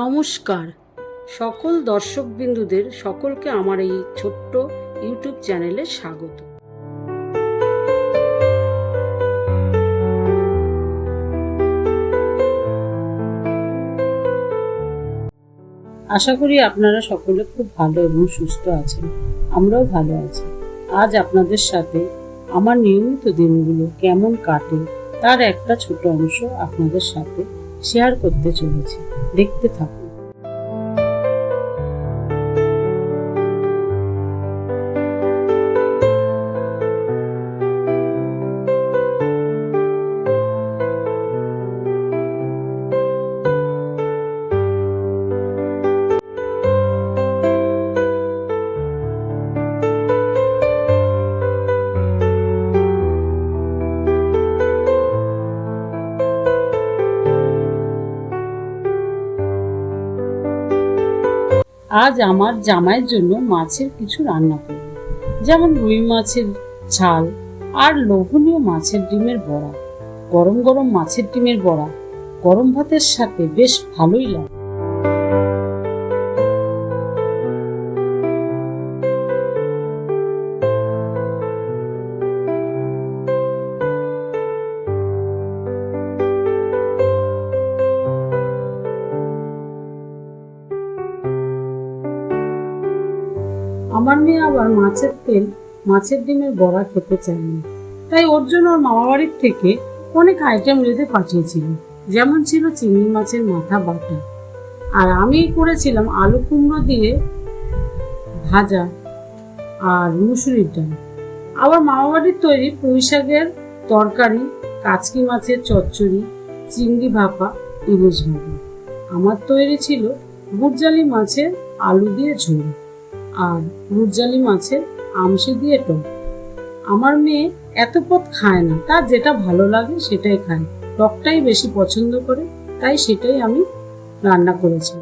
নমস্কার। সকল দর্শকবিন্দুদের সকলকে আমার এই ছোট্ট ইউটিউব চ্যানেলে স্বাগত। আশা করি আপনারা সকলে খুব ভালো এবং সুস্থ আছেন। আমরাও ভালো আছি। আজ আপনাদের সাথে আমার নিয়মিত দিনগুলো কেমন কাটে তার একটা ছোট অংশ আপনাদের সাথে শেয়ার করতে চলেছি। দেখতে থাকুন আজ আমার জামাইয়ের জন্য মাছের কিছু রান্না করব। যেমন রুই মাছের ঝাল আর লোভনীয় মাছের ডিমের বড়া। গরম গরম মাছের ডিমের বড়া, গরম ভাতের সাথে বেশ ভালোই লাগে। আমার মেয়ে আবার মাছের তেল, মাছের ডিমের বড়া খেতে চায় না তাই ওর জন্য ওর মামা বাড়ির থেকে অনেক আইটেম রেঁধে পাঠিয়েছিল যেমন ছিল চিংড়ি মাছের মাথা বাটা। আর আমি করেছিলাম আলু কুমড়ো দিয়ে ভাজা আর মুসুরির ডাল। আবার মামা বাড়ির তৈরি পুঁই শাকের তরকারি, কাচকি মাছের চচ্চড়ি, চিংড়ি ভাপা, ইলিশ ভাপা। আমার তৈরি ছিল গুড়জালি মাছের আলু দিয়ে ঝোল। আর মুরজালি মাছের আমসি দিয়ে টক। আমার মেয়ে এত পথ খায় না, তার যেটা ভালো লাগে সেটাই খায়। টকটাই বেশি পছন্দ করে, তাই সেটাই আমি রান্না করেছি।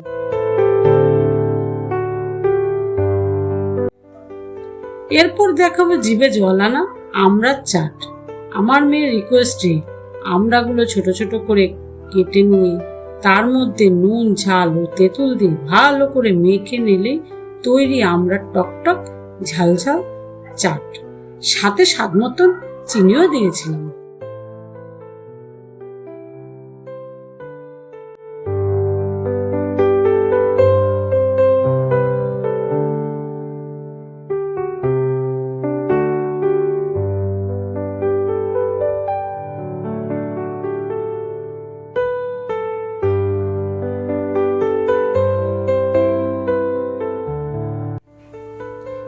এরপর দেখাবো জিভে জল আনা আমড়ার চাট। আমার মেয়ের রিকোয়েস্টে আমড়াগুলো ছোট ছোট করে কেটে নিয়ে, তার মধ্যে নুন, ঝাল ও তেঁতুল দিয়ে ভালো করে মেখে নিলেই তৈরি আমরা টকটক ঝালঝাল চাট। সাথে স্বাদ মতন চিনিও দিয়েছিলাম।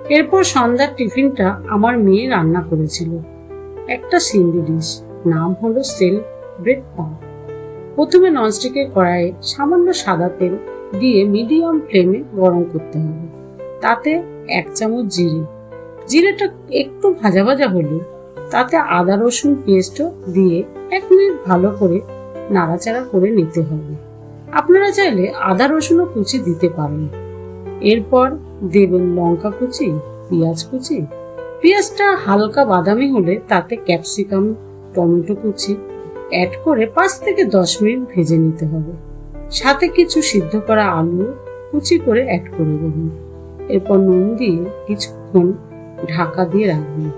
এরপর সন্ধ্যার টিফিনটা আমার মেয়ে রান্না করেছিল। একটা সিন্দি ডিশ, নাম হলো সেল ব্রেড পাও। প্রথমে ননস্টিকের কড়াইয়ে সামান্য সাদা তেল দিয়ে মিডিয়াম ফ্লেমে গরম করতে হবে। তাতে এক চামচ জিরে। জিরেটা একটু ভাজা ভাজা হলে তাতে আদা, রসুন পেস্টও দিয়ে এক মিনিট ভালো করে নাড়াচাড়া করে নিতে হবে। আপনারা চাইলে আদা, রসুনও কুচি দিতে পারেন। এরপর দেবেন লঙ্কা কুচি, পেঁয়াজ কুচি। পেঁয়াজটা হালকা বাদামি হলে তাতে ক্যাপসিকাম, টমেটো কুচি অ্যাড করে পাঁচ থেকে দশ মিনিট ভেজে নিতে হবে। সাথে কিছু সিদ্ধ করা আলু কুচি করে অ্যাড করে দেবেন। এরপর নুন দিয়ে কিছুক্ষণ ঢাকা দিয়ে রাখবেন।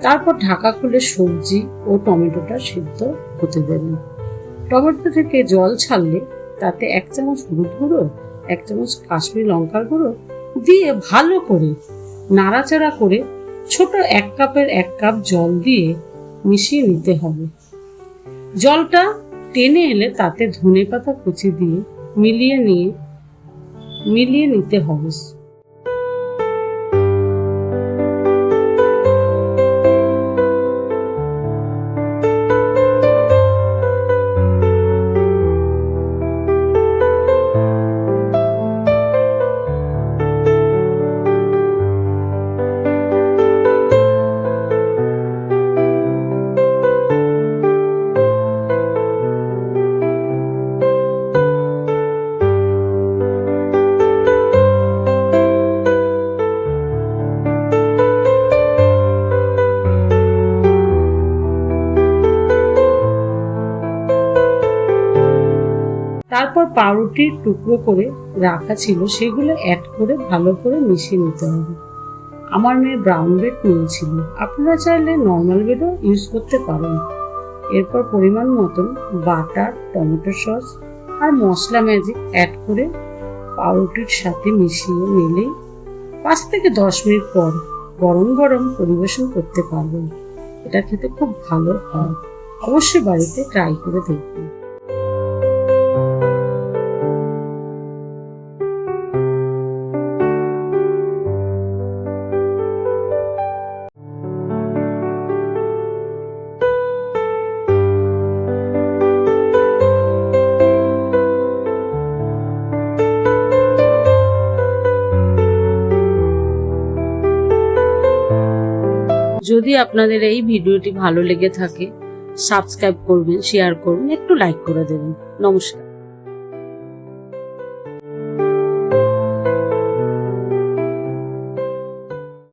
তারপর ঢাকা খুলে সবজি ও টমেটোটা সিদ্ধ হতে দেবেন। টমেটো থেকে জল ছাড়লে তাতে এক চামচ হলুদ গুঁড়ো, এক চামচ কাশ্মীরি লঙ্কার গুঁড়ো দিয়ে ভালো করে নাড়াচাড়া করে ছোট এক কাপের এক কাপ জল দিয়ে মিশিয়ে নিতে হবে। জলটা টেনে এলে তাতে ধনে পাতা কুচি দিয়ে মিলিয়ে নিয়ে, মিলিয়ে নিতে হবে। তারপর পাউরুটির টুকরো করে রাখা ছিল, সেগুলো অ্যাড করে ভালো করে মিশিয়ে নিতে হবে। আমার মেয়ে ব্রাউন ব্রেড নিয়েছিল। আপনারা চাইলে নর্মাল ব্রেডও ইউজ করতে পারেন। এরপর পরিমাণ মতন বাটার টমেটো সস আর মশলা ম্যাজিক অ্যাড করে পাউরুটির সাথে মিশিয়ে নিলেই পাঁচ থেকে দশ মিনিট পর গরম গরম পরিবেশন করতে পারবেন। এটা খেতে খুব ভালো হয়। অবশ্যই বাড়িতে ট্রাই করে দেখবেন। যদি আপনাদের এই ভিডিওটি ভালো লেগে থাকে সাবস্ক্রাইব করবেন শেয়ার করবেন, একটু লাইক করে দেবেন। নমস্কার।